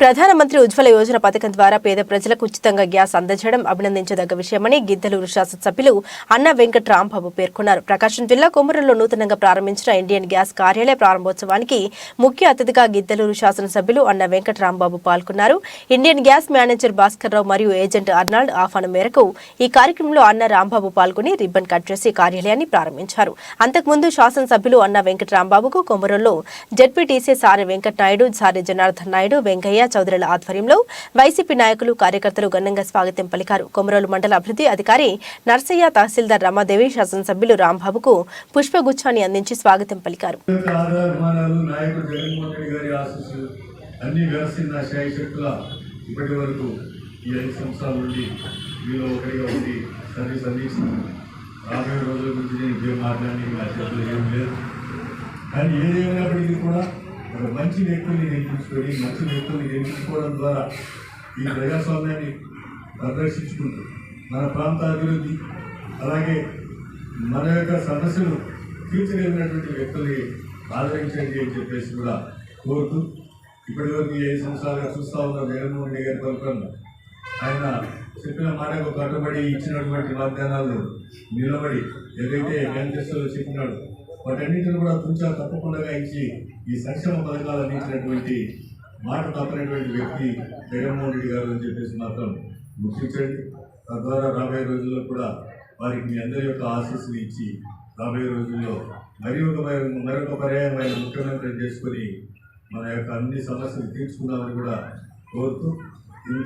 ప్రధానమంత్రి ఉజ్వల యోజన పథకం ద్వారా పేద ప్రజలకు ఉచితంగా గ్యాస్ అందజేయడం అభినందించదగ్గ విషయమని గిద్దలూరు శాసనసభ్యులు అన్న వెంకట రాంబాబు పేర్కొన్నారు. ప్రకాశం జిల్లా కొమరంలో నూతనంగా ప్రారంభించిన ఇండియన్ గ్యాస్ కార్యాలయ ప్రారంభోత్సవానికి ముఖ్య అతిథిగా గిద్దలూరు శాసనసభ్యులు అన్న వెంకట రాంబాబు పాల్గొన్నారు. ఇండియన్ గ్యాస్ మేనేజర్ భాస్కర్రావు మరియు ఏజెంట్ అర్నాల్డ్ ఆహ్వానం మేరకు ఈ కార్యక్రమంలో అన్న రాంబాబు పాల్గొని రిబ్బన్ కట్ చేసి కార్యాలయాన్ని ప్రారంభించారు. అంతకుముందు శాసనసభ్యులు అన్న వెంకట రాంబాబుకు కొమరంలో జడ్పీటీసీ సారి వెంకట నాయుడు సారి జనార్దన్ నాయుడు వెంకయ్య చౌదరుల ఆధ్వర్యంలో వైసీపీ నాయకులు కార్యకర్తలు ఘనంగా స్వాగతం పలికారు. కొమరోలు మండల అభివృద్ధి అధికారి నర్సయ్య తహసీల్దార్ రమాదేవి శాసనసభ్యులు రాంబాబుకు పుష్పగుచ్చాన్ని అందించి స్వాగతం పలికారు. అన్ని ఇప్పటి వరకు ఈ ఐదు సంవత్సరాల నుండి మీలో ఒకరిగా ఉండి సర్వీస్ అందిస్తున్నాను రాబోయే రోజుల గురించి నేను మాట్లాడి నా ఏం లేదు. కానీ ఏదేమైనప్పటికీ కూడా ఒక మంచి వ్యక్తుల్ని నేర్పించుకొని మంచి వ్యక్తుల్ని నేర్పించుకోవడం ద్వారా ఈ ప్రజాస్వామ్యాన్ని ప్రదర్శించుకుంటూ మన ప్రాంత అభివృద్ధి అలాగే మన యొక్క సమస్యలు తీర్చగలిగినటువంటి వ్యక్తుల్ని ఆదరించండి అని చెప్పేసి కూడా కోరుతూ ఇప్పటి వరకు ఏ సంవత్సరాలుగా చూస్తూ ఉన్న జగన్మోహన్ రెడ్డి గారి పథకంలో ఆయన చెప్పిన మాటకు కట్టుబడి ఇచ్చినటువంటి వాగ్దానాలు నిలబడి ఏదైతే మేనిఫెస్టోలో చెప్పినాడు వాటన్నింటిని కూడా తుంచా తప్పకుండా ఇచ్చి ఈ సంక్షేమ పథకాలు అందించినటువంటి మాట తప్పనటువంటి వ్యక్తి జగన్మోహన్ రెడ్డి గారు అని చెప్పేసి మాత్రం గుర్తించండి. తద్వారా రాబోయే రోజుల్లో కూడా వారికి మీ అందరి యొక్క ఆశీస్సులు ఇచ్చి రాబోయే రోజుల్లో మరి ఒక మరొక పర్యాయం ఆయన ముఖ్యమంత్రి చేసుకొని మన యొక్క అన్ని సమస్యలు తీర్చుకున్నామని కూడా కోరుతూ